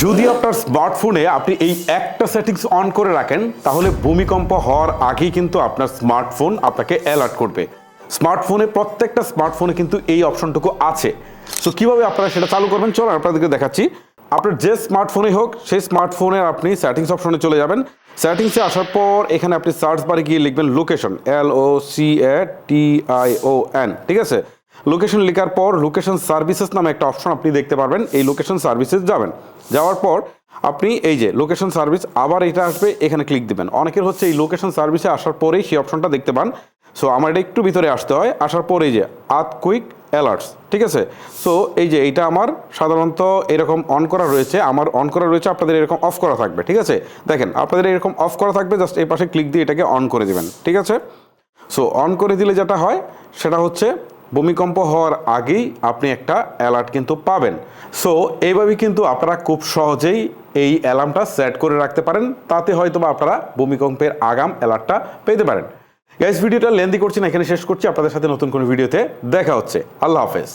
যদি আপনার স্মার্টফোনে আপনি এই একটা সেটিংস অন করে রাখেন, তাহলে ভূমিকম্প হওয়ার আগেই কিন্তু আপনার স্মার্টফোন আপনাকে অ্যালার্ট করবে। স্মার্টফোনে প্রত্যেকটা স্মার্টফোনে কিন্তু এই অপশনটুকু আছে। সো কীভাবে আপনারা সেটা চালু করবেন? চলো আপনাদেরকে দেখাচ্ছি। আপনার যে স্মার্টফোনে হোক, সেই স্মার্টফোনে আপনি সেটিংস অপশনে চলে যাবেন। সেটিংসে আসার পর এখানে আপনি সার্চ বারে গিয়ে লিখবেন location L O C A T I O N ঠিক আছে? লোকেশন লেখার পর লোকেশন সার্ভিসেস নামে একটা অপশন আপনি দেখতে পারবেন। এই লোকেশন সার্ভিসেস যাবেন। যাওয়ার পর আপনি এই যে লোকেশন সার্ভিস আবার এটা আসবে, এখানে ক্লিক দিবেন। অনেকের হচ্ছে এই লোকেশন সার্ভিসে আসার পরেই সেই অপশনটা দেখতে পান। সো আমার এটা একটু ভিতরে আসতে হয়। আসার পরে যে আত কুইক অ্যালার্টস ঠিক আছে? সো এই যে এইটা আমার সাধারণত এরকম অন করা রয়েছে। আমার অন করা রয়েছে, আপনাদের এরকম অফ করা থাকবে, ঠিক আছে? দেখেন, আপনাদের এরকম অফ করা থাকবে জাস্ট এই পাশে ক্লিক দিয়ে এটাকে অন করে দেবেন, ঠিক আছে? সো অন করে দিলে যেটা হয়, সেটা হচ্ছে ভূমিকম্প হওয়ার আগেই আপনি একটা অ্যালার্ট কিন্তু পাবেন। সো এইভাবে কিন্তু আপনারা খুব সহজেই এই অ্যালার্মটা সেট করে রাখতে পারেন। তাতে হয়তো আপনারা ভূমিকম্পের আগাম অ্যালার্টটা পেতে পারেন। গাইস ভিডিওটা লেন্দি করছি না, এখানে শেষ করছি। আপনাদের সাথে নতুন কোনো ভিডিওতে দেখা হচ্ছে। আল্লাহ হাফেজ।